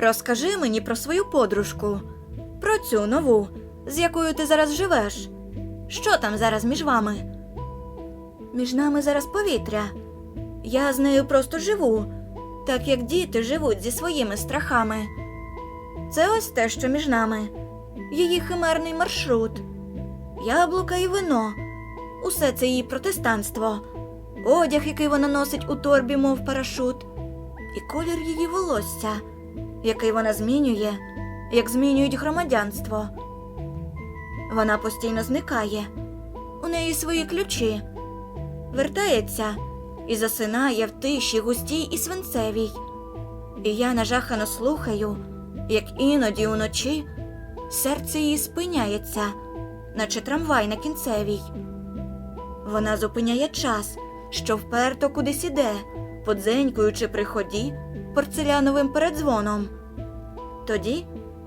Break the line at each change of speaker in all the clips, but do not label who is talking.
Розкажи мені про свою подружку, про цю нову, з якою ти зараз живеш. Що там зараз між вами? Між нами зараз повітря. Я з нею просто живу, так як діти живуть зі своїми страхами. Це ось те, що між нами, її химерний маршрут, яблука і вино. Усе це її протестанство, одяг, який вона носить у торбі, мов парашут, і колір її волосся, який вона змінює, як змінюють громадянство. Вона постійно зникає, у неї свої ключі, вертається і засинає в тиші густій і свинцевій. І я нажахано слухаю, як іноді уночі серце її спиняється, наче трамвай на кінцевій. Вона зупиняє час, що вперто кудись іде, подзенькуючи при ході порцеляновим передзвоном. Тоді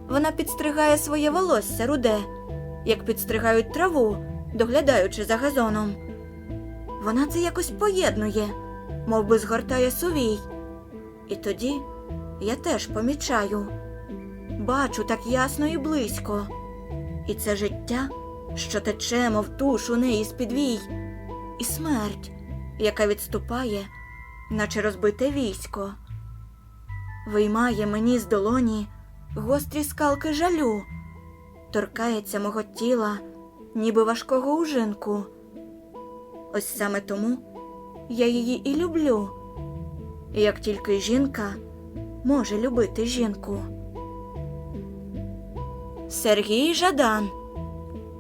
вона підстригає своє волосся руде, як підстригають траву, доглядаючи за газоном. Вона це якось поєднує, мов би згортає сувій. І тоді я теж помічаю, бачу так ясно і близько. І це життя, що тече, мов туш у неї з підвій, і смерть, яка відступає, наче розбите військо. Виймає мені з долоні гострі скалки жалю, торкається мого тіла, ніби важкого ужинку. Ось саме тому я її і люблю, як тільки жінка може любити жінку. Сергій Жадан.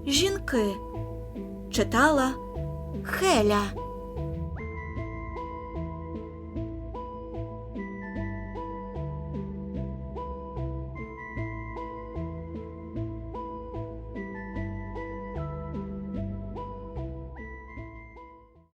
Жінки читала Хеля.